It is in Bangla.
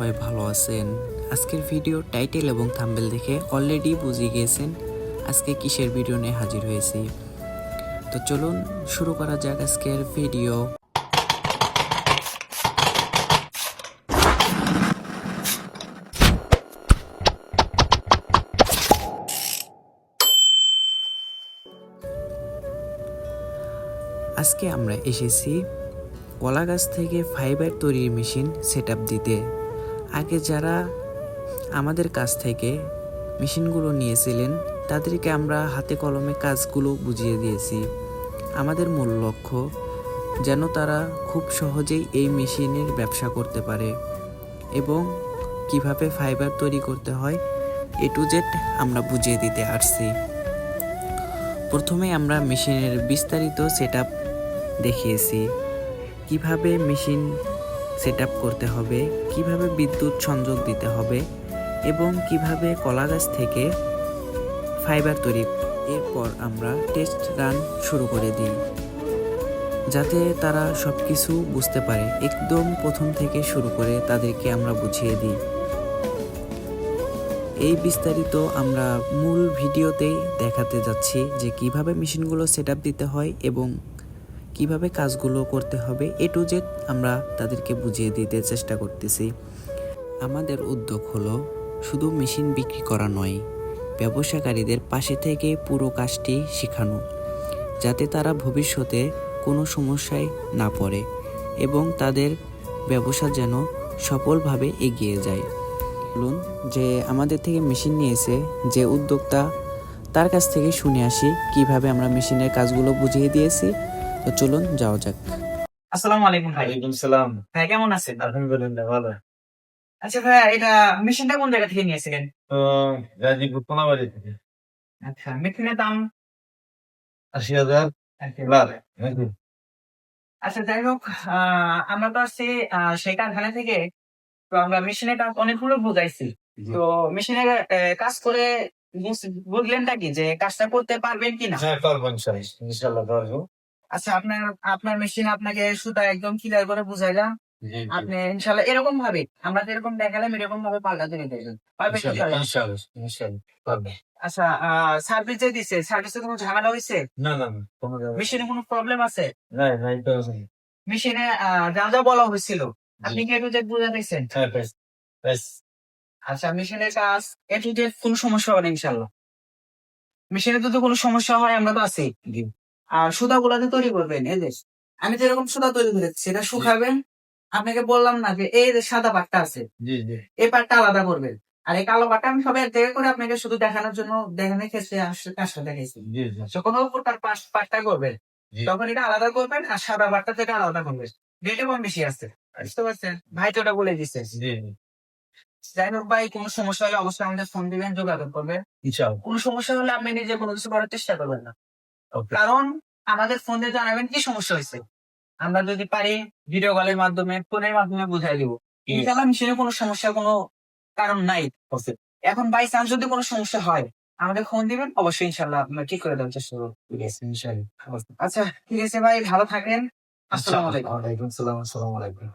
সবাই ভালো আছেন। আজকের ভিডিও টাইটেল এবং থাম্বেল দেখে অলরেডি বুঝে গিয়েছেন আজকে কিসের ভিডিও নিয়ে হাজির হয়েছি। তো চলুন শুরু করা যাক আজকের ভিডিও আজকে আমরা এসেছি কলা গাছ থেকে ফাইবার তৈরির মেশিন সেট দিতে। আগে যারা আমাদের কাছ থেকে মেশিনগুলো নিয়েছিলেন, তাদেরকে আমরা হাতে কলমে কাজগুলো বুঝিয়ে দিয়েছি। আমাদের মূল লক্ষ্য যেন তারা খুব সহজেই এই মেশিনের ব্যবসা করতে পারে এবং কীভাবে ফাইবার তৈরি করতে হয়, এ টু জেড আমরা বুঝিয়ে দিতে আসছি। প্রথমে আমরা মেশিনের বিস্তারিত সেট দেখিয়েছি। কীভাবে মেশিন সেট করতে হবে, কীভাবে বিদ্যুৎ সংযোগ দিতে হবে এবং কীভাবে কলা গাছ থেকে ফাইবার তৈরি এরপর আমরা টেস্ট রান শুরু করে দিই, যাতে তারা সব কিছু বুঝতে পারে। একদম প্রথম থেকে শুরু করে তাদেরকে আমরা বুঝিয়ে দিই। এই বিস্তারিত আমরা মূল ভিডিওতেই দেখাতে যাচ্ছি যে কীভাবে মেশিনগুলো সেট দিতে হয় এবং কীভাবে কাজগুলো করতে হবে এ টু জেড আমরা তাদেরকে বুঝিয়ে দিতে চেষ্টা করতেছি। আমাদের উদ্যোগ হলো শুধু মেশিন বিক্রি করা নয়, ব্যবসাকারীদের পাশে থেকে পুরো কাজটি শেখানো, যাতে তারা ভবিষ্যতে কোনো সমস্যায় না পড়ে এবং তাদের ব্যবসা যেন সফলভাবে এগিয়ে যায়। বলুন যে আমাদের থেকে মেশিন নিয়েছে যে উদ্যোক্তা, তার কাছ থেকে শুনে আসি কীভাবে আমরা মেশিনের কাজগুলো বুঝিয়ে দিয়েছি তো চলুন যাওয়া যাক। আসসালামু আলাইকুম ভাই। ওয়ালাইকুম সালাম। ভাই কেমন আছেন? আলহামদুলিল্লাহ ভালো। আচ্ছা ভাই এটা মেশিনটা কোন জায়গা থেকে নিয়েছিলেন? তো গাজীপুর কোনাবাড়ি থেকে। আচ্ছা মেশিনের দাম? আশি হাজার। আচ্ছা। যাই হোক আহ, আমরা তো আসছি আহ, সেই কারখানা থেকে। তো আমরা মেশিনের কাজ অনেকগুলো বুঝাইছি। তো মেশিনের কাজ করে বুঝ- বুঝলেনটা কি? যে কাজটা করতে পারবেন কিনা? হ্যাঁ পারব ইনশাল্লাহ ইনশাল্লাহ পারব। আচ্ছা আপনার আপনার মেশিন আপনাকে সুতা একদম ক্লিয়ার করে বুঝাইলাম। আপনি ইনশাল্লাহ এরকম ভাবে আমরা যেরকম দেখালাম এরকম ভাবে ইনশাল্লাহ? ইনশাল্লাহ ইনশাল্লাহ আচ্ছা সার্ভিস যে দিছে সার্ভিসে কোনো ঝামেলা হয়েছে না না মেশিনে কোনো প্রবলেম আছে? এটা মেশিনে যা যা বলা হয়েছিল আপনি কি একটু যে বুঝে দিচ্ছেন হ্যাঁ আচ্ছা মেশিনের কাজ একটু যে কোনো সমস্যা হবে না ইনশাল্লাহ। মেশিনে যদি কোনো সমস্যা হয় আমরা তো আছি। আর সুতা গুলাতে তৈরি করবেন এই যে। আমি যেরকম সুতা তৈরি করেছি সেটা শুকাবেন। আপনাকে বললাম না যে এই যে সাদা পাটটা আছে এই পাটটা আলাদা করবেন। আর এই কালো পাটটা আমি সবাই এক জায়গায় করে আপনাকে শুধু দেখানোর জন্য দেখানোর ক্ষেত্রে কাজটা দেখাইছি। যখন উপর তার পাশ পাটটা করবেন। তখন এটা আলাদা করবেন আর সাদা পাটটা থেকে আলাদা করবেন। দুইটা কম বেশি আছে। বুঝতে পারছেন? ভাই তো ওটা বলে দিচ্ছে যাই হোক ভাই কোনো সমস্যা হলে অবশ্যই আমাদের ফোন দিবেন যোগাযোগ করবেন। কোনো সমস্যা হলে আপনি নিজে কোনো কিছু করার চেষ্টা করবেন না। কারণ আমাদের ফোন জানাবেন কি সমস্যা হয়েছে। আমরা যদি পারি ভিডিও কলের মাধ্যমে ফোনের মাধ্যমে বুঝাই দিব। ইনশাল্লাহ মেশিনে কোনো সমস্যার কোনো কারণ নাই। এখন বাই চান্স যদি কোনো সমস্যা হয় আমাদের ফোন দিবেন অবশ্যই ইনশাল্লাহ আমরা ঠিক করে দেওয়ার চেষ্টা করব। ইনশাল্লাহ আচ্ছা ঠিক আছে ভাই ভালো থাকেন আসসালামু আলাইকুম। আসসালামু আলাইকুম।